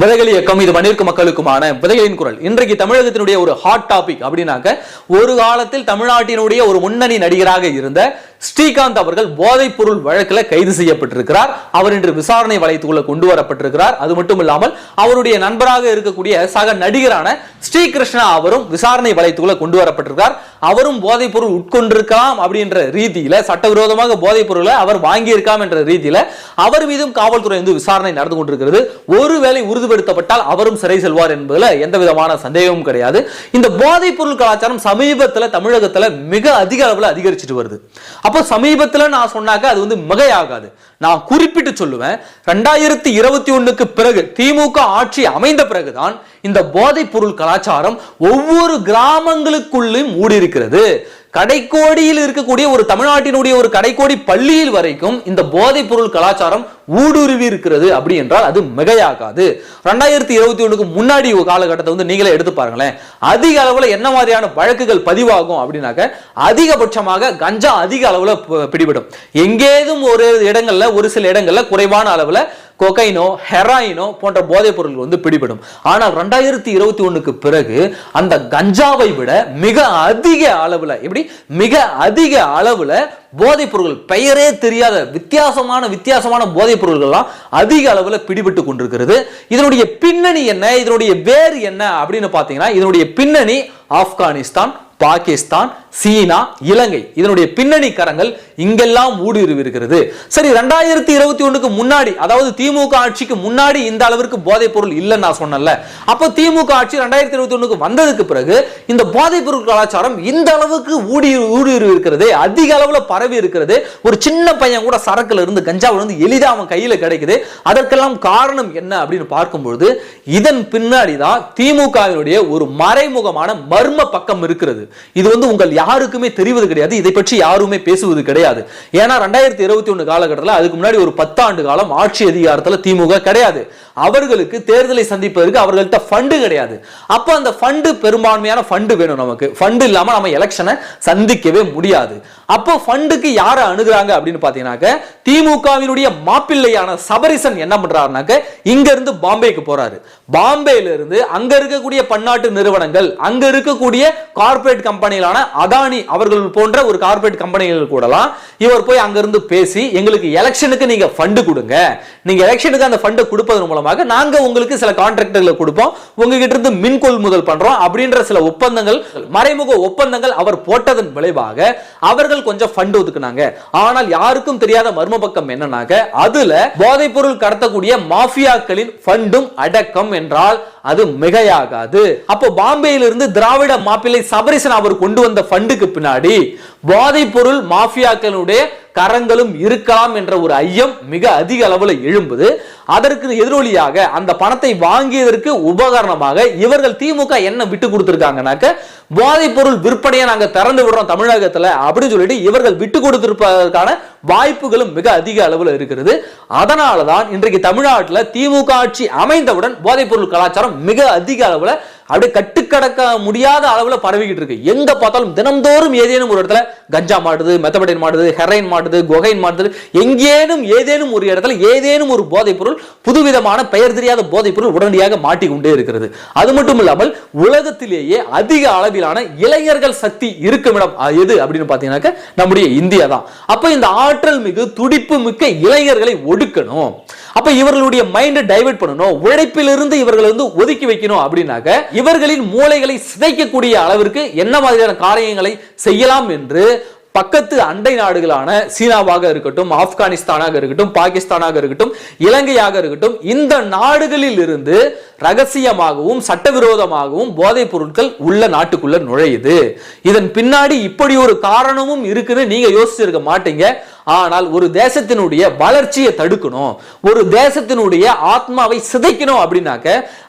விதைகள் இயக்கம் இது மண்ணிற்கு மக்களுக்குமான விதைகளின் குரல். இன்றைக்கு தமிழகத்தினுடைய ஒரு ஹாட் டாபிக் அப்படின்னாக்க ஒரு காலத்தில் தமிழ்நாட்டினுடைய ஒரு முன்னணி நடிகராக இருந்த ஸ்ரீகாந்த் அவர்கள் போதைப் பொருள் வழக்கில் கைது செய்யப்பட்டிருக்கிறார். அவர் இன்று விசாரணை வளையத்துக்குள்ள கொண்டு வரப்பட்டிருக்கிறார். அது மட்டும் இல்லாமல் அவருடைய நண்பராக இருக்கக்கூடிய சக நடிகரான ஸ்ரீகிருஷ்ணா அவரும் விசாரணை வளையத்துக்குள்ள கொண்டு வரப்பட்டிருக்கிறார். அவரும் போதைப் பொருள் உட்கொண்டிருக்கலாம் அப்படின்ற ரீதியில சட்டவிரோதமாக போதைப் பொருளை அவர் வாங்கியிருக்கலாம் என்ற ரீதியில அவர் மீதும் காவல்துறை வந்து விசாரணை நடந்து கொண்டிருக்கிறது. ஒருவேளை உறுதிப்படுத்தப்பட்டால் அவரும் சிறை செல்வார் என்பதுல எந்த விதமான சந்தேகமும் கிடையாது. இந்த போதைப் பொருள் கலாச்சாரம் சமீபத்துல தமிழகத்துல மிக அதிக அளவுல அதிகரிச்சுட்டு வருது. அப்போ சமீபத்துல நான் சொன்னாக்க அது வந்து மிகையாகாது. நான் குறிப்பிட்டு சொல்லுவேன் ரெண்டாயிரத்தி இருபத்தி ஒண்ணுக்கு பிறகு திமுக ஆட்சி அமைந்த பிறகுதான் இந்த போதைப் பொருள் கலாச்சாரம் ஒவ்வொரு கிராமங்களுக்குள்ளும் ஊடி இருக்கிறது கடைக்கோடியில் இருக்கக்கூடிய ஒரு தமிழ்நாட்டினுடைய ஒரு கடைக்கோடி பள்ளியில் வரைக்கும் இந்த போதைப் பொருள் கலாச்சாரம் ஊடுருவி இருக்கிறது அப்படி என்றால் அது மிகையாகாது. ரெண்டாயிரத்தி இருபத்தி ஒண்ணுக்கு முன்னாடி காலகட்டத்தை வந்து நீங்களே எடுத்து பாருங்களேன். அதிக அளவுல என்ன மாதிரியான வழக்குகள் பதிவாகும் அப்படின்னாக்க அதிகபட்சமாக கஞ்சா அதிக அளவுல பிடிபடும். எங்கேதும் ஒரு இடங்கள்ல ஒரு சில இடங்கள்ல குறைவான அளவுல கொகைனோ ஹெராயினோ போன்ற போதைப் பொருள் வந்து பிடிபடும். ஆனால் ரெண்டாயிரத்தி இருபத்தி ஒன்றுக்கு பிறகு அந்த கஞ்சாவை விட மிக அதிக அளவில் எப்படி? மிக அதிக அளவில் போதைப் பொருட்கள் பெயரே தெரியாத வித்தியாசமான வித்தியாசமான போதைப் பொருள்கள்லாம் அதிக அளவில் பிடிபட்டு கொண்டிருக்கிறது. இதனுடைய பின்னணி என்ன? இதனுடைய வேறு என்ன? அப்படின்னு பார்த்தீங்கன்னா இதனுடைய பின்னணி ஆப்கானிஸ்தான் பாகிஸ்தான் சீனா இலங்கை. இதனுடைய பின்னணி கரங்கள் இங்கெல்லாம் ஊடுருவிருக்கிறது. சரி ரெண்டாயிரத்தி இருபத்தி ஒண்ணுக்கு முன்னாடி அதாவது திமுக ஆட்சிக்கு முன்னாடி இந்த அளவிற்கு போதைப் பொருள் இல்லைன்னு நான் சொன்னேன்ல. அப்போ திமுக ஆட்சி ரெண்டாயிரத்தி இருபத்தி ஒண்ணுக்கு வந்ததுக்கு பிறகு இந்த போதைப் பொருள் கலாச்சாரம் இந்த அளவுக்கு ஊடி ஊடுருவி இருக்கிறது அதிக அளவில் பரவி இருக்கிறது ஒரு சின்ன பையன் கூட சரக்குல இருந்து கஞ்சாவில் இருந்து எளிதாக அவன் கையில் கிடைக்குது அதற்கெல்லாம் காரணம் என்ன அப்படின்னு பார்க்கும்பொழுது இதன் பின்னாடி தான் திமுகவினுடைய ஒரு மறைமுகமான மர்ம பக்கம் இருக்கிறது. இது வந்து உங்கள் யாருக்குமே தெரிவது கிடையாது. இதை பற்றி யாருமே பேசுவது கிடையாது. ஏன்னா ரெண்டாயிரத்தி இருபத்தி ஒண்ணு காலகட்டத்தில் அதுக்கு முன்னாடி ஒரு பத்தாண்டு காலம் ஆட்சி அதிகாரத்தில் திமுக கிடையாது. அவர்களுக்கு தேர்தலை சந்திப்பதற்கு அவர்கள்ட்ட ஃபண்டு கிடையாது. அப்ப அந்த ஃபண்டு பெரும்பான்மையான ஃபண்டு வேணும் நமக்கு. ஃபண்டு இல்லாம நம்ம எலெக்ஷனை சந்திக்கவே முடியாது. அப்போ ஃபண்டுக்கு யாரை அணுகிறாங்க அப்படின்னு பாத்தீங்கன்னாக்க திமுகவினுடைய மாப்பிள்ளையான சபரிசன் என்ன பண்றாருனாக்க இங்க இருந்து பாம்பேக்கு போறாரு. பாம்பேல இருந்து அங்க இருக்கக்கூடிய பன்னாட்டு நிறுவனங்கள் அங்க இருக்கக்கூடிய கார்ப்பரேட் கம்பெனிகளான அதானி அவர்கள் போன்ற ஒரு கார்ப்பரேட் கம்பெனிகள் கூடலாம் இவர் போய் அங்கிருந்து பேசி எங்களுக்கு எலெக்ஷனுக்கு நீங்க ஃபண்டு கொடுங்க. நீங்க எலெக்ஷனுக்கு அந்த ஃபண்டை கொடுப்பதன் மூலமாக நாங்க உங்களுக்கு சில கான்ட்ராக்டர்களை கொடுப்போம். உங்ககிட்ட இருந்து மின் கொள்முதல் பண்றோம். அப்படின்ற சில ஒப்பந்தங்கள் மறைமுக ஒப்பந்தங்கள் அவர் போட்டதன் விளைவாக அவர்கள் கொஞ்சம் ஃபண்ட் ஒதுக்குனாங்க. ஆனால் யாருக்கும் தெரியாத மர்ம பக்கம் என்னன்னாக்க அதுல போதைப் பொருள் கடத்தக்கூடிய மாஃபியாக்களின் ஃபண்டும் அடக்கம் என்றால் அது மிகையாகாது. அப்போ பாம்பேயிலிருந்து திராவிட மாப்பிள்ளை சபரிசன் அவர் கொண்டு வந்த ஃபண்டுக்கு பின்னாடி போதைப் பொருள் மாஃபியாக்களுடைய கரங்களும் இருக்கலாம் என்ற ஒரு ஐயம் மிக அதிக அளவில் எழும்புது. அதற்கு எதிரொலியாக அந்த பணத்தை வாங்கியதற்கு உபகரணமாக இவர்கள் திமுக என்ன விட்டு கொடுத்துருக்காங்கனாக்க போதைப் பொருள் விற்பனையை நாங்கள் திறந்து விடுறோம் தமிழகத்தில் அப்படின்னு சொல்லிட்டு இவர்கள் விட்டு கொடுத்திருப்பதற்கான வாய்ப்புகளும் மிக அதிக அளவில் இருக்கிறது. அதனால தான் இன்றைக்கு தமிழ்நாட்டுல திமுக ஆட்சி அமைந்தவுடன் போதைப்பொருள் கலாச்சாரம் மிக அதிக அளவுல அப்படியே கட்டுக்கடக்க முடியாத அளவில் பரவிக்கிட்டு இருக்கு. எங்க பார்த்தாலும் தினம்தோறும் ஏதேனும் ஒரு இடத்துல கஞ்சா மாடுது மெத்தபடின் மாடுது ஹெரைன் மாடுது கொகைன் மாடுது எங்கேனும் ஏதேனும் ஒரு இடத்துல ஏதேனும் ஒரு போதைப் பொருள் புதுவிதமான பெயர் தெரியாத போதைப் பொருள் உடனடியாக மாட்டிக்கொண்டே இருக்கிறது. அது மட்டும் இல்லாமல் உலகத்திலேயே அதிக அளவிலான இளைஞர்கள் சக்தி இருக்கும் இடம் எது அப்படின்னு பார்த்தீங்கன்னாக்க நம்முடைய இந்தியா தான். அப்போ இந்த ஆற்றல் மிகு துடிப்பு மிக்க இளைஞர்களை ஒடுக்கணும். அப்ப இவர்களுடைய மைண்டை டைவர்ட் பண்ணணும். உழைப்பிலிருந்து இவர்களை வந்து ஒதுக்கி வைக்கணும் அப்படின்னாக்க இவர்களின் மூளைகளை சிதைக்கக்கூடிய அளவிற்கு என்ன மாதிரியான காரியங்களை செய்யலாம் என்று பக்கத்து அண்டை நாடுகளான சீனாவாக இருக்கட்டும் ஆப்கானிஸ்தானாக இருக்கட்டும் பாகிஸ்தானாக இருக்கட்டும் இலங்கையாக இருக்கட்டும் இந்த நாடுகளில் இருந்து ரகசியமாகவும் சட்டவிரோதமாகவும் போதைப் பொருட்கள் உள்ள நாட்டுக்குள்ள நுழையுது. இதன் பின்னாடி இப்படி ஒரு காரணமும் இருக்குன்னு நீங்க யோசிச்சிருக்க மாட்டீங்க. ஆனால் ஒரு தேசத்தினுடைய வளர்ச்சியை தடுக்கணும். ஒரு தேசத்தினுடைய ஆத்மாவை சிதைக்கணும் அப்படின்னாக்க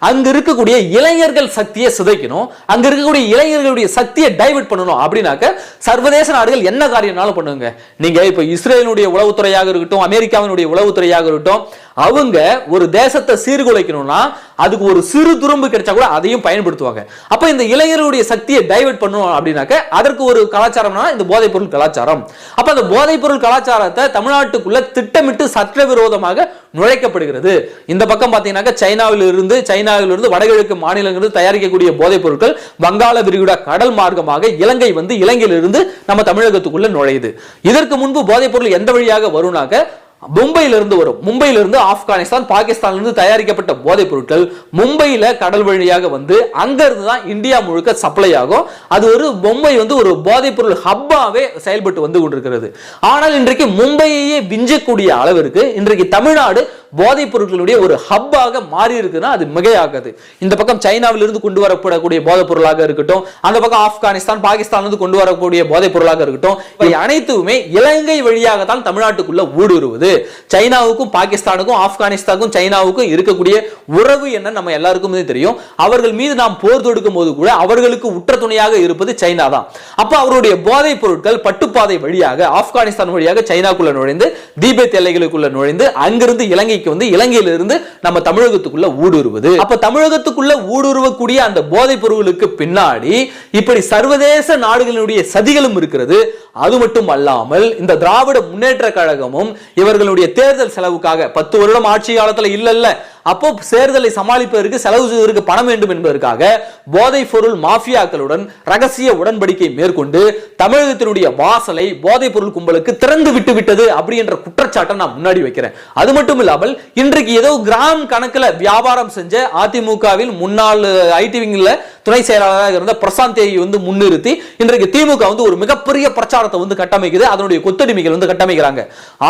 அங்க இருக்கக்கூடிய இளைஞர்கள் சக்தியை சிதைக்கணும். அங்க இருக்கக்கூடிய இளைஞர்களுடைய சக்தியை டைவர்ட் பண்ணணும் அப்படின்னாக்க சர்வதேச நாடுகள் என்ன காரியம்னாலும் பண்ணுங்க. நீங்க இப்ப இஸ்ரேலுடைய உளவுத்துறையாக இருக்கட்டும் அமெரிக்காவினுடைய உளவுத்துறையாக இருக்கட்டும் அவங்க ஒரு தேசத்தை சீர்குலைக்கணும்னா அதுக்கு ஒரு சிறு துரும்பு கிடைச்சா கூட அதையும் பயன்படுத்துவாங்க. அப்ப இந்த இளைஞருடைய சக்தியை டைவெர்ட் பண்ணணும் அப்படின்னாக்க அதற்கு ஒரு கலாச்சாரம்னா இந்த போதைப் பொருள் கலாச்சாரம். அப்ப அந்த போதைப் பொருள் கலாச்சாரத்தை தமிழ்நாட்டுக்குள்ள திட்டமிட்டு சட்டவிரோதமாக நுழைக்கப்படுகிறது. இந்த பக்கம் பார்த்தீங்கன்னாக்க சைனாவில் இருந்து சைனாவில் இருந்து வடகிழக்கு மாநிலங்களில் தயாரிக்கக்கூடிய போதைப் பொருட்கள் வங்காள விரிகுடா கடல் மார்க்கமாக இலங்கை வந்து இலங்கையிலிருந்து நம்ம தமிழகத்துக்குள்ள நுழையுது. இதற்கு முன்பு போதைப் பொருள் எந்த வழியாக வரும்னாக்க மும்பையில இருந்து வரும். மும்பையிலிருந்து ஆப்கானிஸ்தான் பாகிஸ்தான்லேருந்து தயாரிக்கப்பட்ட போதைப் பொருட்கள் மும்பையில் கடல் வழியாக வந்து அங்கேருந்து தான் இந்தியா முழுக்க சப்ளை ஆகும். அது ஒரு மும்பை வந்து ஒரு போதைப் பொருள் ஹப்பாவே செயல்பட்டு வந்து கொண்டிருக்கிறது. ஆனால் இன்றைக்கு மும்பையையே விஞ்சக்கூடிய அளவிற்கு இன்றைக்கு தமிழ்நாடு போதைப் பொருட்களுடைய ஒரு ஹப்பாக மாறி இருக்குன்னா அது மிகையாகாது. இந்த பக்கம் சைனாவிலிருந்து இருந்து கொண்டு வரப்படக்கூடிய போதைப் பொருளாக இருக்கட்டும் அந்த பக்கம் ஆப்கானிஸ்தான் பாகிஸ்தான் கொண்டு வரக்கூடிய போதைப் பொருளாக இருக்கட்டும் இவை அனைத்துமே இலங்கை வழியாக தான் தமிழ்நாட்டுக்குள்ள ஊடுருவுது. சைனாவுக்கும் பாகிஸ்தானுக்கும் ஆப்கானிஸ்தானுக்கும் சைனாவுக்கும் இருக்கக்கூடிய உறவு என்ன நம்ம எல்லாருக்கும் தெரியும். அவர்கள் மீது நாம் போர் தொடுக்கும் போது கூட அவர்களுக்கு உற்ற துணையாக இருப்பது சைனா தான். அப்ப அவருடைய போதைப் பொருட்கள் பட்டுப்பாதை வழியாக ஆப்கானிஸ்தான் வழியாக சைனாக்குள்ள நுழைந்து தீபத் எல்லைகளுக்குள்ள நுழைந்து அங்கிருந்து இலங்கை போதைக்கு வந்து இலங்கையிலிருந்து நம்ம தமிழகத்துக்குள்ள ஊடுருவது. அப்ப தமிழகத்துக்குள்ள ஊடுருவக்கூடிய அந்த போதைப் பொருளுக்கு பின்னாடி இப்படி சர்வதேச நாடுகளுடைய சதிகளும் இருக்கிறது. அது மட்டும் அல்லாமல் இந்த திராவிட முன்னேற்ற கழகமும் இவர்களுடைய தேர்தல் செலவுக்காக பத்து வருடம் ஆட்சி காலத்துல இல்ல இல்ல அப்போ தேர்தலை சமாளிப்பதற்கு செலவு செய்வதற்கு பணம் வேண்டும் என்பதற்காக போதைப் பொருள் மாஃபியாக்களுடன் ரகசிய உடன்படிக்கை மேற்கொண்டு தமிழகத்தினுடைய வாசலை போதைப் பொருள் கும்பலுக்கு திறந்து விட்டு விட்டது அப்படின்ற குற்றச்சாட்டை நான் முன்னாடி வைக்கிறேன். அது மட்டும் இல்லாமல் இன்றைக்கு ஏதோ கிராம் கணக்குல வியாபாரம் செஞ்ச அதிமுகவில் முன்னாள் ஐடி விங்கில் துணை செயலாளராக இருந்த பிரசாந்த் தேவி வந்து முன்னிறுத்தி இன்றைக்கு திமுக வந்து ஒரு மிகப்பெரிய பிரச்சாரத்தை வந்து கட்டமைக்குது. அதனுடைய கொத்தடிமைகள் வந்து கட்டமைக்கிறாங்க.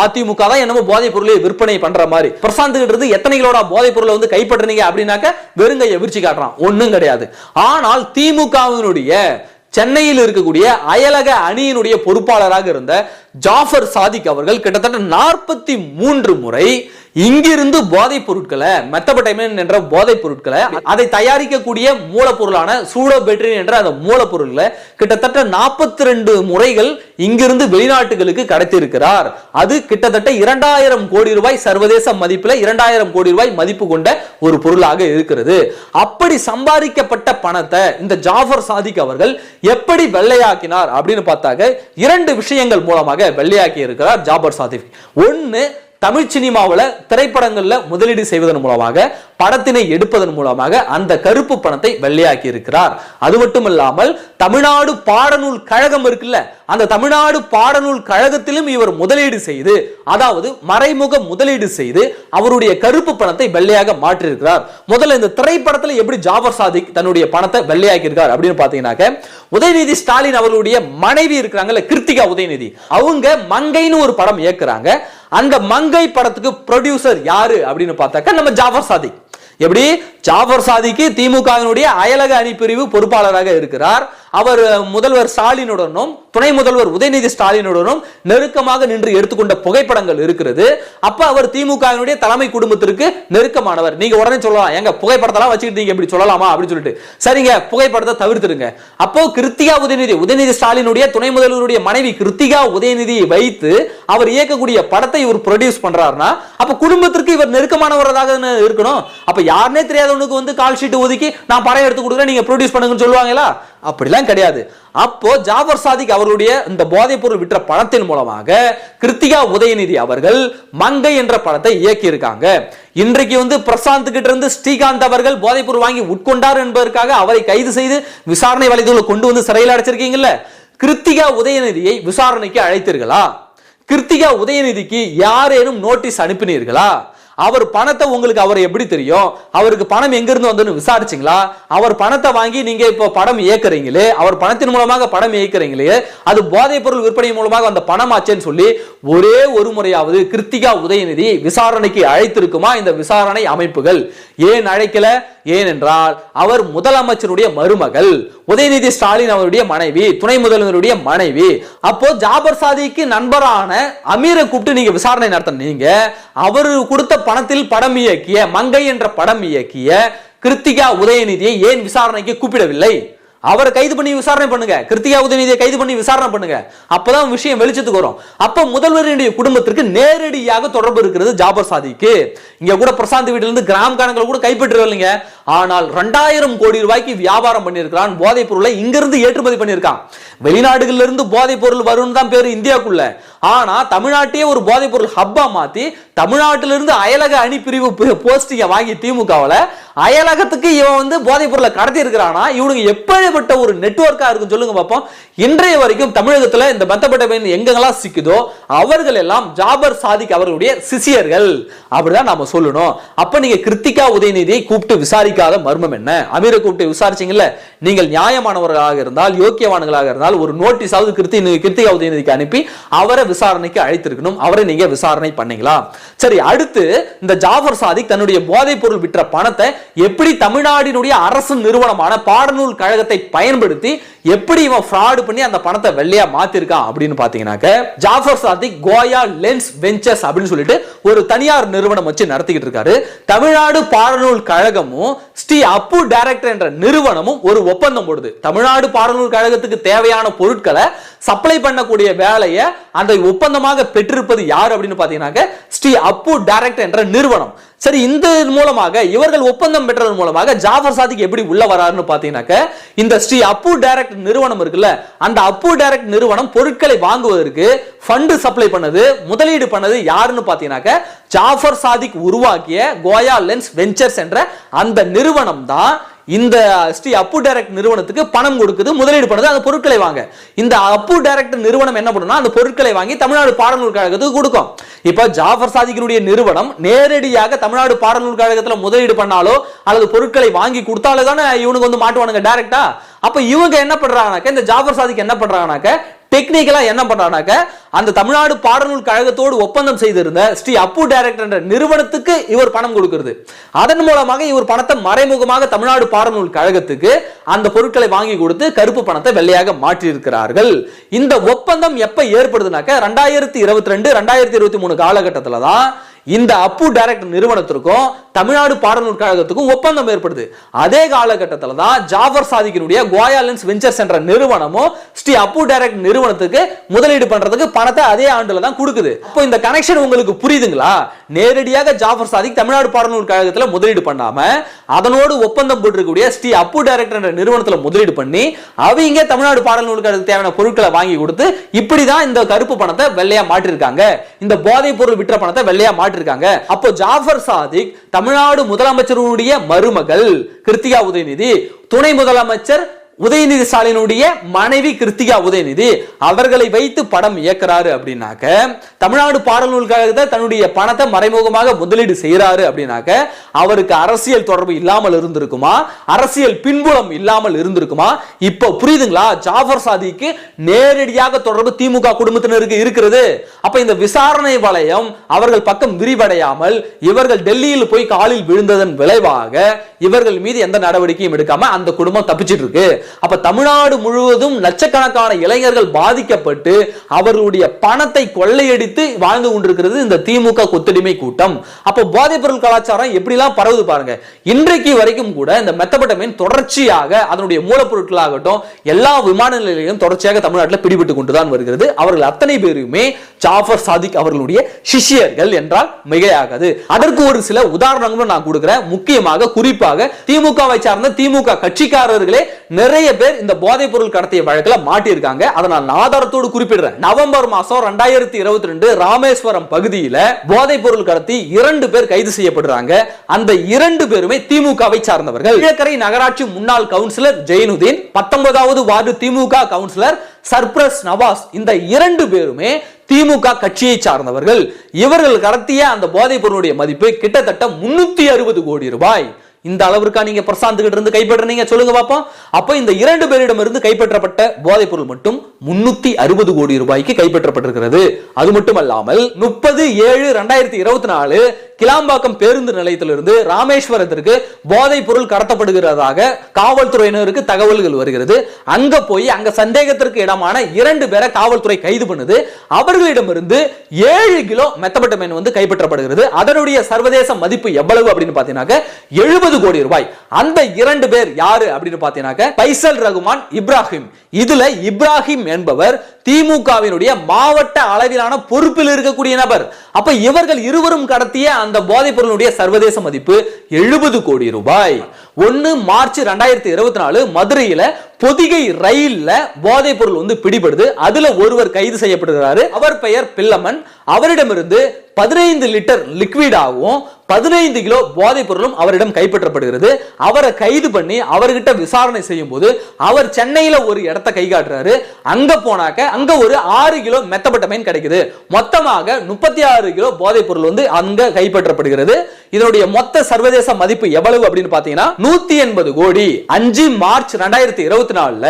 அதிமுக தான் என்னமோ போதைப் பொருளை விற்பனை பண்ற மாதிரி. பிரசாந்த் எத்தனை கிலோட போதைப் பொருளை வந்து கைப்பற்றினீங்க அப்படின்னாக்க வெறுங்கையை விரிச்சு காட்டுறான். ஒன்றும் கிடையாது. ஆனால் திமுகவினுடைய சென்னையில் இருக்கக்கூடிய அயலக அணியினுடைய பொறுப்பாளராக இருந்த ஜாஃபர் சாதிக் அவர்கள் கிட்டத்தட்ட நாற்பத்தி மூன்று முறை இங்கிருந்து போதைப் பொருட்களை மெத்தபடைமின் என்ற போதைப் பொருட்களை அதை தயாரிக்கக்கூடிய மூலப்பொருளான சூடோபெட்ரின் என்ற அந்த மூலப்பொருள்களை கிட்டத்தட்ட நாற்பத்தி ரெண்டு முறைகள் இங்கிருந்து வெளிநாட்டுகளுக்கு கடத்தியிருக்கிறார். அது கிட்டத்தட்ட இரண்டாயிரம் கோடி ரூபாய் சர்வதேச மதிப்பில் இரண்டாயிரம் கோடி ரூபாய் மதிப்பு கொண்ட ஒரு பொருளாக இருக்கிறது. அப்படி சம்பாதிக்கப்பட்ட பணத்தை இந்த ஜாஃபர் சாதிக் அவர்கள் எப்படி வெள்ளையாக்கினார் அப்படின்னு பார்த்தாக்க இரண்டு விஷயங்கள் மூலமாக வெள்ளையாக்கி இருக்கிறார் ஜாபர் சாதிக். ஒன்று தமிழ் சினிமாவில் திரைப்படங்களில் முதலீடு செய்வதன் மூலமாக படத்தினை எடுப்பதன் மூலமாக அந்த கருப்பு பணத்தை வெள்ளையாக்கி இருக்கிறார். அது மட்டும் இல்லாமல் தமிழ்நாடு பாடநூல் கழகம் இருக்குல்ல அந்த தமிழ்நாடு பாடநூல் கழகத்திலும் இவர் முதலீடு செய்து அதாவது மறைமுக முதலீடு செய்து அவருடைய கருப்பு பணத்தை வெள்ளையாக மாற்றியிருக்கிறார். முதல்ல இந்த திரைப்படத்துல எப்படி ஜாபர் சாதிக் தன்னுடைய பணத்தை வெள்ளையாக்கி இருக்கார் அப்படின்னு பார்த்தீங்கன்னாக்க உதயநிதி ஸ்டாலின் அவர்களுடைய மனைவி இருக்கிறாங்கல்ல கிருத்திகா உதயநிதி. அவங்க மங்கைன்னு ஒரு படம் இயக்குறாங்க. அந்த மங்கை படத்துக்கு ப்ரொடியூசர் யாரு அப்படின்னு பார்த்தாக்க நம்ம ஜாஃபர் சாதிக். எப்படி? ஜாஃபர் சாதிக்கு திமுகவினுடைய அயலக அணி பிரிவு பொறுப்பாளராக இருக்கிறார். அவர் முதல்வர் ஸ்டாலினுடனும் துணை முதல்வர் உதயநிதி ஸ்டாலினுடனும் நெருக்கமாக நின்று எடுத்துக்கொண்ட புகைப்படங்கள் இருக்கிறது. அப்ப அவர் திமுகவினுடைய தலைமை குடும்பத்திற்கு நெருக்கமானவர். நீங்க உடனே சொல்லலாம் எங்க புகைப்படத்தெல்லாம் வச்சுக்கிட்டு நீங்க இப்படி சொல்லலாமா? அப்படின்னு சொல்லிட்டு. சரிங்க புகைப்படத்தை தவிர்த்துருங்க அப்போ கிருத்திகா உதயநிதி உதயநிதி ஸ்டாலினுடைய துணை முதல்வருடைய மனைவி கிருத்திகா உதயநிதியை வைத்து அவர் இயக்கக்கூடிய படத்தை இவர் ப்ரொடியூஸ் பண்றாருன்னா அப்ப குடும்பத்திற்கு இவர் நெருக்கமானவராக இருக்கணும்? அப்ப யாருனே தெரியாதவனுக்கு வந்து கால் ஷீட் ஒதுக்கி நான் படம் எடுத்து கொடுக்குறேன் நீங்க ப்ரொடியூஸ் பண்ணுங்கன்னு சொல்லுவாங்களா? அப்படிலாம் கிடையாது. அப்போ ஜாபர் சாதிக் அவருடைய இந்த போதைப் பொருள் விற்ற பணத்தின் மூலமாக கிருத்திகா உதயநிதி அவர்கள் மங்கை என்ற படத்தை இயக்கி இருக்காங்க இன்றைக்கு வந்து பிரசாந்த் கிட்ட இருந்து ஸ்ரீகாந்த் அவர்கள் போதைப் பொருள் வாங்கி உட்கொண்டார் என்பதற்காக அவரை கைது செய்து விசாரணை வலைதள கொண்டு வந்து சிறையில் அடைச்சிருக்கீங்கல்ல? கிருத்திகா உதயநிதியை விசாரணைக்கு அழைத்தீர்களா? கிருத்திகா உதயநிதிக்கு யாரேனும் நோட்டீஸ் அனுப்பினீர்களா? அவர் பணத்தை உங்களுக்கு அவர் எப்படி தெரியும்? அவருக்கு பணம் எங்கிருந்து வந்ததுன்னு விசாரிச்சீங்களா? அவர் பணத்தை வாங்கி நீங்க இப்போ படம் இயக்குறீங்களே அவர் பணத்தின் மூலமாக படம் இயக்குறீங்களே அது போதைப் பொருள் விற்பனை மூலமாக அந்த பணம் ஆச்சேன்னு சொல்லி ஒரே ஒரு முறையாவது கிருத்திகா உதயநிதி விசாரணைக்கு அழைத்திருக்குமா இந்த விசாரணை அமைப்புகள்? ஏன் அழைக்கல? ஏனென்றால் அவர் முதலமைச்சருடைய மருமகள் உதயநிதி ஸ்டாலின் அவருடைய மனைவி துணை முதல்வருடைய மனைவி. அப்போ ஜாபர் சாதிக்கு நண்பரான அமீரை கூப்பிட்டு நீங்க விசாரணை நடத்தினீங்க அவர் கொடுத்த பணத்தில் படம் இயக்கிய மங்கை என்ற படம் இயக்கிய கிருத்திகா உதயநிதியை ஏன் விசாரணைக்கு கூப்பிடவில்லை? அவரை கைது பண்ணி விசாரணை பண்ணுங்க. கிருத்திகா உதயநிதியை கைது பண்ணி விசாரணை பண்ணுங்க. அப்பதான் விஷயம் வெளிச்சத்துக்கு வரும். அப்ப முதல்வருடைய குடும்பத்திற்கு நேரடியாக தொடர்பு இருக்கிறது ஜாபர் சாதிக்கு. இங்க கூட பிரசாந்த் வீட்டுல இருந்து கிராம் கணக்குல கூட கைப்பற்றவில்லைங்க ஆனால் ரெண்டாயிரம் கோடி ரூபாய்க்கு வியாபாரம் பண்ணியிருக்கிறான். போதைப் பொருளை இங்கிருந்து ஏற்றுமதி பண்ணியிருக்கான். வெளிநாடுகள்ல இருந்து போதைப் பொருள் வரும்னு தான் பேரு இந்தியாக்குள்ள. ஆனா தமிழ்நாட்டையே ஒரு போதைப் பொருள் ஹப்பா மாத்தி தமிழ்நாட்டிலிருந்து அயலக அணி பிரிவு போஸ்டிங்க வாங்கி திமுகவில் அயலகத்துக்கு இவன் வந்து போதைப் பொருளை கடத்தி இருக்கிறானா இவனுக்கு எப்படிப்பட்ட ஒரு நெட்ஒர்க்காக இருக்கும் சொல்லுங்க பார்ப்போம் இன்றைய வரைக்கும் தமிழகத்தில் இந்த மெத்தப்பட்ட பெண் எங்கெங்கெல்லாம் சிக்குதோ அவர்கள் எல்லாம் ஜாபர் சாதிக் அவர்களுடைய சிசியர்கள் அப்படிதான் நாம சொல்லணும். அப்ப நீங்க கிருத்திகா உதயநிதியை கூப்பிட்டு விசாரிக்காத மர்மம் என்ன? அமீரை கூப்பிட்டு விசாரிச்சிங்கல்ல? நீங்கள் நியாயமானவர்களாக இருந்தால் யோக்கியமானவர்களாக இருந்தால் ஒரு நோட்டீஸாவது கிருத்தி கிருத்திகா உதயநிதிக்கு அனுப்பி அவரை விசாரணைக்கு அழைத்திருக்கணும். அவரை நீங்க விசாரணை பண்ணீங்களா? சரி அடுத்து இந்த ஜாஃபர் சாதிக் தன்னுடைய போதைப் பொருள் விற்ற பணத்தை எப்படி தமிழ்நாடினுடைய அரசு நிறுவனமான பாடநூல் கழகத்தை பயன்படுத்தி எப்படி இவன் ஃப்ராடு பண்ணி அந்த பணத்தை வெள்ளையா மாத்திருக்கான் அப்படின்னு பாத்தீங்கன்னாக்க ஜாஃபர் சாதிக் கோயா லென்ஸ் வெஞ்சர்ஸ் அப்படின்னு சொல்லிட்டு ஒரு தனியார் நிறுவனம் வச்சு நடத்திக்கிட்டு இருக்காரு. தமிழ்நாடு பாடநூல் கழகமும் ஸ்ரீ அப்பு டைரக்டர் என்ற நிறுவனமும் ஒரு ஒப்பந்தம் போடுது. தமிழ்நாடு பாடநூல் கழகத்துக்கு தேவையான பொருட்களை சப்ளை பண்ணக்கூடிய வேலையை அந்த ஒப்பந்தமாக பெற்றிருப்பது யார் அப்படின்னு பாத்தீங்கன்னாக்க ஸ்ரீ அப்பு டைரக்டர் என்ற நிறுவனம். சரி இந்த மூலமாக இவர்கள் ஒப்பந்தம் பெற்றதன் மூலமாக ஜாஃபர் சாதிக் எப்படி உள்ள வராருன்னு பாத்தீங்கன்னாக்க இந்த ஸ்ரீ அப்பு டைரக்ட் நிறுவனம் இருக்குல்ல அந்த அப்பு டைரக்ட் நிறுவனம் பொருட்களை வாங்குவதற்கு ஃபண்டு சப்ளை பண்ணது முதலீடு பண்ணது யாருன்னு பாத்தீங்கன்னாக்க ஜாஃபர் சாதிக் உருவாக்கிய கோயா லென்ஸ் வெஞ்சர்ஸ் என்ற அந்த நிறுவனம் தான் இந்த ஸ்ரீ அப்பு டைரக்ட் நிறுவனத்துக்கு பணம் கொடுக்குது முதலீடு பண்ணுது அந்த பொருட்களை வாங்க. இந்த அப்பு டைரக்ட் நிறுவனம் என்ன பண்ணும்னா அந்த பொருட்களை வாங்கி தமிழ்நாடு பாடநூல் கழகத்துக்கு கொடுக்கும். இப்ப ஜாஃபர் சாதிக்கினுடைய நிறுவனம் நேரடியாக தமிழ்நாடு பாடநூல் கழகத்துல முதலீடு பண்ணாலோ அல்லது பொருட்களை வாங்கி கொடுத்தாலே தானே இவனுக்கு வந்து மாட்டுவானுங்க டைரக்டா அப்ப இவங்க என்ன பண்றாங்கனாக்க இந்த ஜாஃபர் சாதிக்கு என்ன பண்றாங்கனாக்க டெக்னிக்கலா என்ன பண்றானாக்க அந்த தமிழ்நாடு பாடநூல் கழகத்தோடு ஒப்பந்தம் செய்திருந்த ஸ்ரீ அப்பு டைரக்டர் என்ற நிறுவனத்துக்கு இவர் பணம் கொடுக்கிறது. அதன் மூலமாக இவர் பணத்தை மறைமுகமாக தமிழ்நாடு பாடநூல் கழகத்துக்கு அந்த பொருட்களை வாங்கி கொடுத்து கருப்பு பணத்தை வெள்ளையாக மாற்றியிருக்கிறார்கள். இந்த ஒப்பந்தம் எப்ப ஏற்படுதுனாக்க ரெண்டாயிரத்தி இருபத்தி ரெண்டு ரெண்டாயிரத்தி இருபத்தி மூணு காலகட்டத்தில் தான் இந்த அப்பு டைரக்ட் நிறுவனத்திற்கும் தமிழ்நாடு பாடநூல் கழகத்துக்கும் ஒப்பந்தம் ஏற்படுது. அதே காலகட்டத்தில் தான் ஜாஃபர் சாதிக்கினுடைய கோயாலன்ஸ் வெஞ்சர்ஸ் என்ற நிறுவனமும் ஸ்ரீ அப்பு டைரக்ட் நிறுவனத்துக்கு முதலீடு பண்றதுக்கு பணத்தை அதே ஆண்டுல தான் கொடுக்குது. அப்போ இந்த கனெக்ஷன் உங்களுக்கு புரியுதுங்களா? நேரடியாக ஜாஃபர் சாதிக் தமிழ்நாடு பாடநூல் கழகத்தில் முதலீடு பண்ணாம அதனோடு ஒப்பந்தம் போட்டிருக்கக்கூடிய ஸ்ரீ அப்பு டைரக்டர் என்ற நிறுவனத்தில் முதலீடு பண்ணி அவங்க தமிழ்நாடு பாடநூல் கழகத்துக்கு தேவையான பொருட்களை வாங்கி கொடுத்து இப்படி தான் இந்த கருப்பு பணத்தை வெள்ளையா மாற்றிருக்காங்க. இந்த போதைப் பொருள் விற்ற பணத்தை வெள்ளையா இருக்காங்க. அப்போ ஜாஃபர் சாதிக் தமிழ்நாடு முதலமைச்சருடைய மருமகள் கிருத்திகா உதயநிதி துணை முதலமைச்சர் உதயநிதி ஸ்டாலினுடைய மனைவி கிருத்திகா உதயநிதி அவர்களை வைத்து படம் இயக்குறாரு அப்படின்னாக்க தமிழ்நாடு பாடநூல் தான் தன்னுடைய பணத்தை மறைமுகமாக முதலீடு செய்யறாரு அப்படின்னாக்க அவருக்கு அரசியல் தொடர்பு இல்லாமல் இருந்திருக்குமா? அரசியல் பின்புலம் இல்லாமல் இருந்திருக்குமா? இப்போ புரியுதுங்களா? ஜாஃபர் சாதிக்கு நேரடியாக தொடர்பு திமுக குடும்பத்தினருக்கு இருக்கிறது. அப்ப இந்த விசாரணை வளையம் அவர்கள் பக்கம் விரிவடையாமல் இவர்கள் டெல்லியில் போய் காலில் விழுந்ததன் விளைவாக இவர்கள் மீது எந்த நடவடிக்கையும் எடுக்காம அந்த குடும்பம் தப்பிச்சிட்டு இருக்கு. அப்ப தமிழ்நாடு முழுவதும் லட்சக்கணக்கான இளைஞர்கள் பாதிக்கப்பட்டு அவர்களுடைய பணத்தை கொள்ளையடித்து வாழ்ந்து கொண்டிருக்கிறது இந்த திமுக கொத்தடிமை கூட்டம். அப்ப போதைப் பொருள் கலாச்சாரம் எப்படிலாம் பரவுது பாருங்க. இன்றைக்கு வரைக்கும் கூட இந்த மெத்தப்பட்டமைன் தொடர்ச்சியாக அதனுடைய மூலப்பொருட்களாகட்டும் எல்லா விமான நிலையங்களும் தொடர்ச்சியாக தமிழ்நாட்டில் பிடிபட்டு கொண்டுதான் வருகிறது. அவர்கள் அத்தனை பேருமே ஜாஃபர் சாதிக் அவர்களுடைய சிஷியர்கள் என்றால் மிகையாகாது. அதற்கு ஒரு சில உதாரணங்களும் நான் கொடுக்கிறேன். முக்கியமாக குறிப்பாக திமுகவை சார்ந்த திமுக கட்சிக்காரர்களே நிறைய நிறைய பேர் இந்த போதைப் பொருள் கடத்திய வழக்கில் மாட்டியிருக்காங்க. அதை நான் ஆதாரத்தோடு குறிப்பிடுறேன். நவம்பர் மாசம் ரெண்டாயிரத்தி இருபத்தி ரெண்டு ராமேஸ்வரம் பகுதியில் போதைப் பொருள் கடத்தி இரண்டு பேர் கைது செய்யப்படுறாங்க. அந்த இரண்டு பேருமே திமுகவை சார்ந்தவர்கள். கிழக்கரை நகராட்சி முன்னாள் கவுன்சிலர் ஜெயினுதீன் பத்தொன்பதாவது வார்டு திமுக கவுன்சிலர் சர்ப்ரஸ் நவாஸ் இந்த இரண்டு பேருமே திமுக கட்சியை சார்ந்தவர்கள். இவர்கள் கடத்திய அந்த போதைப் பொருளுடைய மதிப்பு கிட்டத்தட்ட முன்னூத்தி அறுபது கோடி ரூபாய். இந்த அளவிற்கா நீங்க பிரசாந்துகிட்ட இருந்து கைப்பற்றுறீங்க சொல்லுங்க பார்ப்போம் அப்ப இந்த இரண்டு பேரிடமிருந்து கைப்பற்றப்பட்ட போதைப் பொருள் மட்டும் முன்னூத்தி அறுபது கோடி ரூபாய்க்கு கைப்பற்றப்பட்டிருக்கிறது. அது மட்டுமல்லாமல் முப்பது ஏழு ரெண்டாயிரத்தி இருபத்தி நாலு கிளாம்பாக்கம் பேருந்து நிலையத்திலிருந்து ராமேஸ்வரத்திற்கு போதைப் பொருள் கடத்தப்படுகிறதாக காவல்துறையினருக்கு தகவல்கள் வருகிறது. அங்க போய் அங்க சந்தேகத்திற்கு இடமான இரண்டு பேரை காவல்துறை கைது பண்ணுது. அவர்களிடமிருந்து ஏழு கிலோ மெத்தபட்டமைன் வந்து கைப்பற்றப்படுகிறது. அதனுடைய சர்வதேச மதிப்பு எவ்வளவு அப்படின்னு பாத்தீங்கன்னாக்க எழுபது கோடி ரூபாய். அந்த இரண்டு பேர் யாரு அப்படின்னு பாத்தீங்கன்னாக்க பைசல் ரகுமான் இப்ராஹிம். இதுல இப்ராஹிம் என்பவர் திமுகவினுடைய மாவட்ட அளவிலான பொறுப்பில் இருக்கக்கூடிய நபர். அப்ப இவர்கள் இருவரும் கடத்திய அந்த போதைப் பொருளுடைய சர்வதேச மதிப்பு எழுபது கோடி ரூபாய். ஒன்னு மார்ச் ரெண்டாயிரத்தி இருபத்தி நாலு மதுரையில பொதிகை ரயில்ல போதைப் பொருள் வந்து பிடிபடுது. அதுல ஒருவர் கைது செய்யப்படுகிறாரு. அவர் பெயர் பில்லமன் அவரிடமிருந்து பதினைந்து லிட்டர் லிக்விடாகவும் பதினைந்து கிலோ போதைப் பொருளும் அவரிடம் கைப்பற்றப்படுகிறது. அவரை கைது பண்ணி அவர்கிட்ட விசாரணை செய்யும் போது அவர் சென்னையில ஒரு இடத்த கை காட்டுறாரு. அங்க போனாக்க அங்க ஒரு ஆறு கிலோ மெத்தபட்டமைன் கிடைக்குது. மொத்தமாக முப்பத்தி ஆறு கிலோ போதைப் பொருள் வந்து அங்க கைப்பற்றப்படுகிறது. இதனுடைய மொத்த சர்வதேச மதிப்பு எவ்வளவு அப்படின்னு பாத்தீங்கன்னா நூத்தி எண்பது கோடி. அஞ்சு மார்ச் ரெண்டாயிரத்தி இருபத்தி நாலுல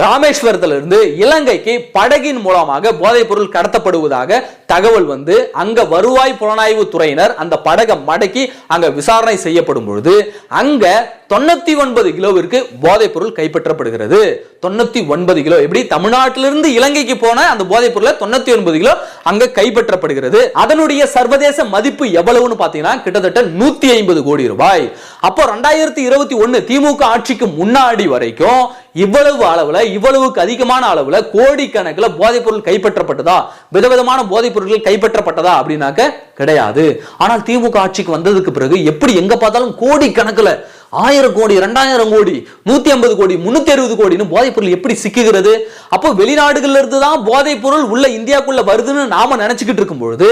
ராமேஸ்வரத்துல இருந்து இலங்கைக்கு படகின் மூலமாக போதைப் பொருள் கடத்தப்படுவதாக தகவல் வந்து அங்க வருவாய் புலனாய்வு துறையினர் அந்த படகை மடக்கி அங்க விசாரணை செய்யப்படும் பொழுது அங்க தொண்ணூத்தி ஒன்பது கிலோவிற்கு போதைப் பொருள் கைப்பற்றப்படுகிறது. தொண்ணூத்தி ஒன்பது கிலோ. எப்படி? தமிழ்நாட்டிலிருந்து இலங்கைக்கு போன அந்த போதைப் பொருளை தொண்ணூத்தி ஒன்பது கிலோ அங்க கைப்பற்றப்படுகிறது. அதனுடைய சர்வதேச மதிப்பு எவ்வளவுன்னு பாத்தீங்கன்னா கிட்டத்தட்ட நூத்தி ஐம்பது கோடி ரூபாய். அப்போ ரெண்டாயிரத்தி இருபத்தி ஒன்னு திமுக ஆட்சிக்கு முன்னாடி வரைக்கும் இவ்வளவு அளவுல இவ்வளவுக்கு அதிகமான அளவுல கோடிக்கணக்கில் போதைப் பொருள் கைப்பற்றப்பட்டதா? விதவிதமான போதைப் பொருட்கள் கைப்பற்றப்பட்டதா அப்படின்னாக்க கிடையாது. ஆனால் திமுக ஆட்சிக்கு வந்ததுக்கு பிறகு எப்படி எங்க பார்த்தாலும் கோடிக்கணக்கில் ஆயிரம் கோடி ரெண்டாயிரம் கோடி நூத்தி ஐம்பது கோடி முன்னூத்தி அறுபது கோடின்னு போதைப் பொருள் எப்படி சிக்குகிறது? அப்போ வெளிநாடுகள்ல இருந்து தான் போதைப் பொருள் உள்ள இந்தியாக்குள்ள வருதுன்னு நாம நினைச்சுக்கிட்டு இருக்கும் பொழுது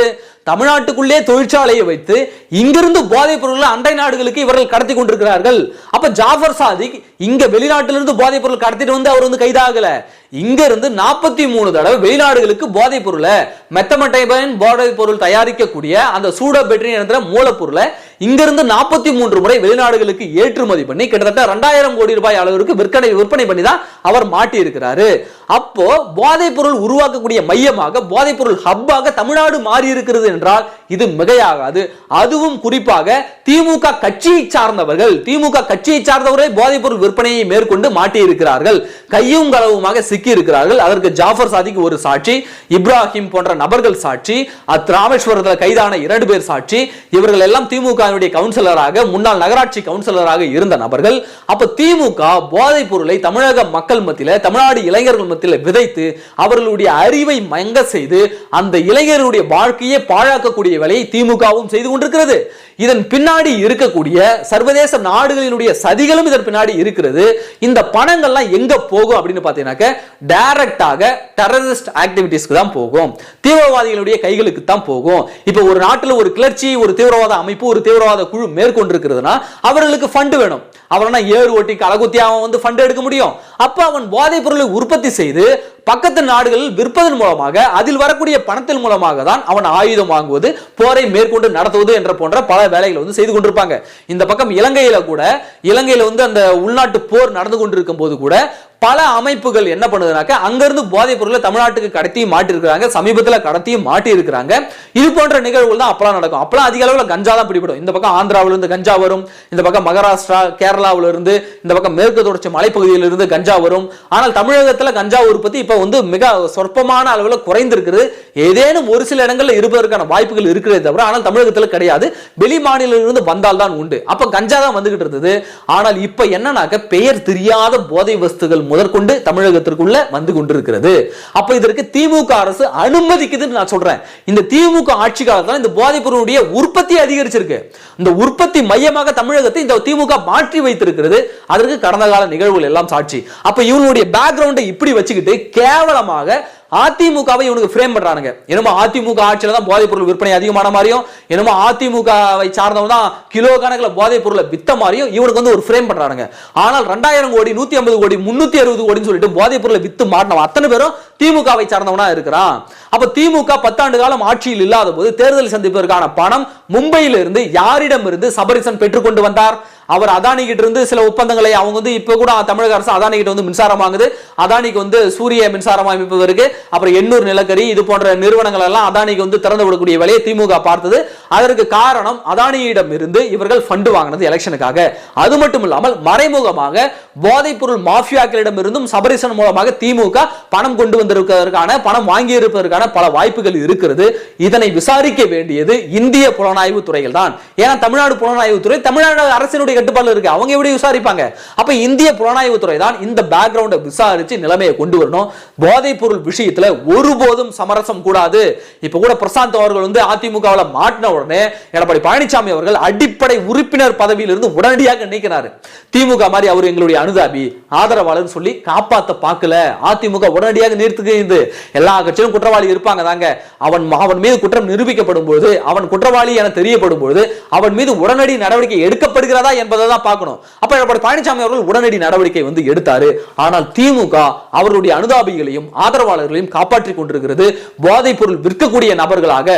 தமிழ்நாட்டுக்குள்ளே தொழிற்சாலையை வைத்து இங்கிருந்து போதைப் பொருள்களை அண்டை நாடுகளுக்கு இவர்கள் கடத்தி கொண்டிருக்கிறார்கள். அப்ப ஜாஃபர் சாதிக் இங்க வெளிநாட்டிலிருந்து போதைப் பொருள் கடத்திட்டு வந்து அவர் வந்து கைதாகல. இங்க இருந்து நாற்பத்தி மூணு தடவை வெளிநாடுகளுக்கு போதைப் பொருளை மெத்தமட்டைபன் போதைப் பொருள் தயாரிக்கக்கூடிய அந்த சூடபெட்ரி என்ற மூலப்பொருளை இங்கிருந்து நாற்பத்தி மூன்று முறை வெளிநாடுகளுக்கு ஏற்றுமதி பண்ணி கிட்டத்தட்ட ரெண்டாயிரம் கோடி ரூபாய் அளவிற்கு விற்பனை விற்பனை பண்ணி தான் அவர் மாட்டி இருக்கிறாரு அப்போ போதைப் பொருள் உருவாக்கக்கூடிய மையமாக போதைப் பொருள் ஹப்பாக தமிழ்நாடு மாறி இருக்கிறது என்றால் இது மிகையாகாது. அதுவும் குறிப்பாக திமுக கட்சியை சார்ந்தவர்கள் திமுக கட்சியை சார்ந்தவரே போதைப் பொருள் விற்பனையை மேற்கொண்டு மாட்டி இருக்கிறார்கள் கையும் களவுமாக சிக்கி இருக்கிறார்கள் அதற்கு ஜாஃபர் சாதிக்கு ஒரு சாட்சி இப்ராஹிம் போன்ற நபர்கள் சாட்சி அத் ராமேஸ்வரத்தில் கைதான இரண்டு பேர் சாட்சி இவர்கள் எல்லாம் திமுக திமுகவினுடைய கவுன்சிலராக முன்னாள் நகராட்சி கவுன்சிலராக இருந்த நபர்கள் அப்ப திமுக போதைப் பொருளை தமிழக மக்கள் மத்தியில தமிழ்நாடு இளைஞர்கள் மத்தியில விதைத்து அவர்களுடைய அறிவை மங்க செய்து அந்த இளைஞர்களுடைய வாழ்க்கையை பாழாக்கக்கூடிய வேலையை திமுகவும் செய்து கொண்டிருக்கிறது. இதன் பின்னாடி இருக்கக்கூடிய சர்வதேச நாடுகளினுடைய சதிகளும் இதன் பின்னாடி இருக்கிறது. இந்த பணங்கள்லாம் எங்க போகும் அப்படின்னு பாத்தீங்கன்னாக்க டைரக்டாக டெரரிஸ்ட் ஆக்டிவிட்டிஸ்க்கு தான் போகும். தீவிரவாதிகளுடைய கைகளுக்கு தான் போகும். இப்போ ஒரு நாட்டில் ஒரு கிளர்ச்சி ஒரு தீவிரவாத அமைப்பு ஒரு தீவிர தீவிரவாத குழு மேற்கொண்டிருக்கிறதுனா அவர்களுக்கு ஃபண்டு வேணும். அவனா ஏறு ஓட்டி கலகுத்தி அவன் வந்து ஃபண்ட் எடுக்க முடியும். அப்ப அவன் போதைப் பொருளை உற்பத்தி செய்து பக்கத்து நாடுகளில் விற்பதன் மூலமாக அதில் வரக்கூடிய பணத்தின் மூலமாக தான் அவன் ஆயுதம் வாங்குவது போரை மேற்கொண்டு நடத்துவது என்ற போன்ற பல வேலைகளை வந்து செய்து கொண்டிருப்பாங்க. இந்த பக்கம் இலங்கையில கூட இலங்கையில வந்து அந்த உள்நாட்டு போர் நடந்து கொண்டிருக்கும் போது கூட பல அமைப்புகள் என்ன பண்ணுதுனாக்க அங்கிருந்து போதைப் பொருளை தமிழ்நாட்டுக்கு கடத்தியும் மாட்டி இருக்கிறாங்க சமீபத்தில் கடத்தியும் மாட்டி இருக்கிறாங்க இது போன்ற நிகழ்வுகள் தான் அப்பெல்லாம் நடக்கும். அப்பெல்லாம் அதிக அளவில் கஞ்சா தான் பிடிபடும். இந்த பக்கம் ஆந்திராவில இருந்து கஞ்சா வரும் இந்த பக்கம் மகாராஷ்டிரா கேரளாவிலிருந்து இந்த பக்கம் மேற்கு தொடர்ச்சி மலைப்பகுதியிலிருந்து கஞ்சா வரும். ஆனால் தமிழகத்தில் கஞ்சா உற்பத்தி இப்போ வந்து மிக சொற்பமான அளவில் குறைந்திருக்கிறது ஏதேனும் ஒரு சில இடங்களில் இருப்பதற்கான வாய்ப்புகள் இருக்கிறதே தவிர ஆனால் தமிழகத்தில் கிடையாது. வெளி மாநிலத்திலிருந்து வந்தால் தான் உண்டு. அப்போ கஞ்சா தான் வந்துகிட்டு இருந்தது. ஆனால் இப்போ என்னன்னாக்க பெயர் தெரியாத போதை வஸ்துகள் முதற்கொண்டு தமிழகத்திற்குள்ள வந்து கொண்டிருக்கிறது. அப்ப இதற்கு திமுக அரசு அனுமதிக்குதுன்னு நான் சொல்றேன். இந்த திமுக ஆட்சி காலத்தில் இந்த போதைப் பொருளுடைய உற்பத்தி அதிகரிச்சிருக்கு. இந்த உற்பத்தி மையமாக தமிழகத்தை இந்த திமுக மாற்றி வைத்திருக்கிறது. அதற்கு கடந்த கால நிகழ்வுகள் எல்லாம் சாட்சி. அப்ப இவனுடைய பேக்ரவுண்டை இப்படி வச்சுக்கிட்டு கேவலமாக அதிமுகவை இவனுக்கு ஃப்ரேம் பண்றானுங்க. என்னமோ அதிமுக ஆட்சியில தான் போதைப் பொருள் விற்பனை அதிகமான மாதிரியும் என்னமோ அதிமுகவை சார்ந்தவங்க தான் கிலோ கணக்கில் போதைப் பொருளை வித்த மாதிரியும் இவனுக்கு வந்து ஒரு ஃப்ரேம் பண்றானுங்க. ஆனால் ரெண்டாயிரம் கோடி நூத்தி ஐம்பது கோடி முன்னூத்தி அறுபது கோடின்னு சொல்லிட்டு போதைப் பொருளை வித்து மாட்டினவன். அத்தனை பேரும் திமுகவை சார்ந்தவனா இருக்கிறான். அப்ப திமுக பத்தாண்டு காலம் ஆட்சியில் இல்லாத போது தேர்தல் சந்திப்பதற்கான பணம் மும்பையில இருந்து யாரிடம் இருந்து சபரிசன் பெற்றுக்கொண்டு வந்தார்? அவர் அதானி கிட்ட இருந்து சில ஒப்பந்தங்களை அவங்க வந்து இப்ப கூட தமிழக அரசு அதானி கிட்ட வந்து மின்சாரம் வாங்குது. அதானிக்கு வந்து சூரிய மின்சாரம் அமைப்பதற்கு அப்புறம் எண்ணூர் நிலக்கரி இது போன்ற நிறுவனங்கள் எல்லாம் அதானிக்கு வந்து திறந்து விடக்கூடிய வேலையை திமுக பார்த்தது. அதற்கு காரணம் அதானியிடம் இருந்து இவர்கள் ஃபண்டு வாங்கினது எலெக்ஷனுக்காக அது மட்டும் இல்லாமல் மறைமுகமாக போதைப்பொருள் மாஃபியாக்களிடம் இருந்தும் சபரிசன் மூலமாக திமுக பணம் கொண்டு வந்திருப்பதற்கான பணம் வாங்கி இருப்பதற்கான பல வாய்ப்புகள் இருக்கிறது. இதனை விசாரிக்க வேண்டியது இந்திய புலனாய்வு துறைகள் தான் ஏன்னா தமிழ்நாடு புலனாய்வு துறை தமிழ்நாடு அரசினுடைய கட்டுப்பாடுல இருக்கு. அவங்க எப்படி விசாரிப்பாங்க? அப்ப இந்திய புலனாய்வுத்துறை தான் இந்த பேக்ரவுண்டை விசாரிச்சு நிலைமையை கொண்டு வரணும். போதைப் பொருள் விஷயத்துல ஒருபோதும் சமரசம் கூடாது. இப்ப கூட பிரசாந்த் அவர்கள் வந்து அதிமுகவில் மாட்டின உடனே எடப்பாடி பழனிசாமி அவர்கள் அடிப்படை உறுப்பினர் பதவியிலிருந்து உடனடியாக நீக்கினாரு. திமுக மாதிரி அவர் எங்களுடைய அனுதாபி ஆதரவாளர் சொல்லி காப்பாத்த பார்க்கல. அதிமுக உடனடியாக நிறுத்துகிறது எல்லா கட்சியிலும் குற்றவாளி இருப்பாங்க தாங்க. அவன் அவன் மீது குற்றம் நிரூபிக்கப்படும் பொழுது அவன் குற்றவாளி என தெரியப்படும் பொழுது அவன் மீது உடனடி நடவடிக்கை எடுக்கப்படுகிறதா என்ற என்பதை தான் பார்க்கணும். அப்ப எடப்பாடி பழனிசாமி அவர்கள் உடனடி நடவடிக்கை வந்து எடுத்தாரு. ஆனால் திமுக அவருடைய அனுதாபிகளையும் ஆதரவாளர்களையும் காப்பாற்றிக் கொண்டிருக்கிறது. போதைப் பொருள் விற்கக்கூடிய நபர்களாக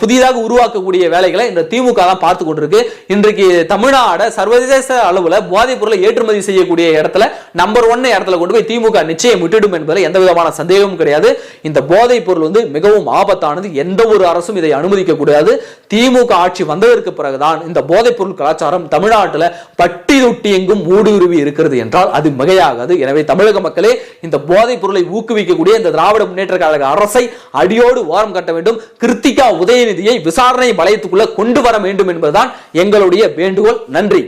புதிதாக உருவாக்கக்கூடிய வேலைகளை இந்த திமுக தான் பார்த்து கொண்டிருக்கு. இன்றைக்கு தமிழ்நாட சர்வதேச அளவுல போதைப் பொருளை ஏற்றுமதி செய்யக்கூடிய இடத்துல நம்பர் ஒன் இடத்துல கொண்டு போய் திமுக நிச்சயம் விட்டுடும் என்பதில் எந்த விதமான சந்தேகமும் கிடையாது. இந்த போதைப் பொருள் வந்து மிகவும் ஆபத்தானது. எந்த ஒரு அரசும் இதை அனுமதிக்க கூடாது. திமுக ஆட்சி வந்ததற்கு பிறகுதான் இந்த போதைப் பொருள் கலாச்சாரம் தமிழ்நாட்டில் பட்டி தொட்டி எங்கும் ஊடுருவி இருக்கிறது என்றால் அது மிகையாகாது. எனவே தமிழக மக்களே இந்த போதைப் பொருளை ஊக்குவிக்கக்கூடிய இந்த திராவிட முன்னேற்ற கழக அரசை அடியோடு ஓரம் கட்ட வேண்டும். கிருத்திகா உதயநிதியை விசாரணை வளையத்துக்குள்ள கொண்டு வர வேண்டும் என்பதுதான் எங்களுடைய வேண்டுகோள். நன்றி.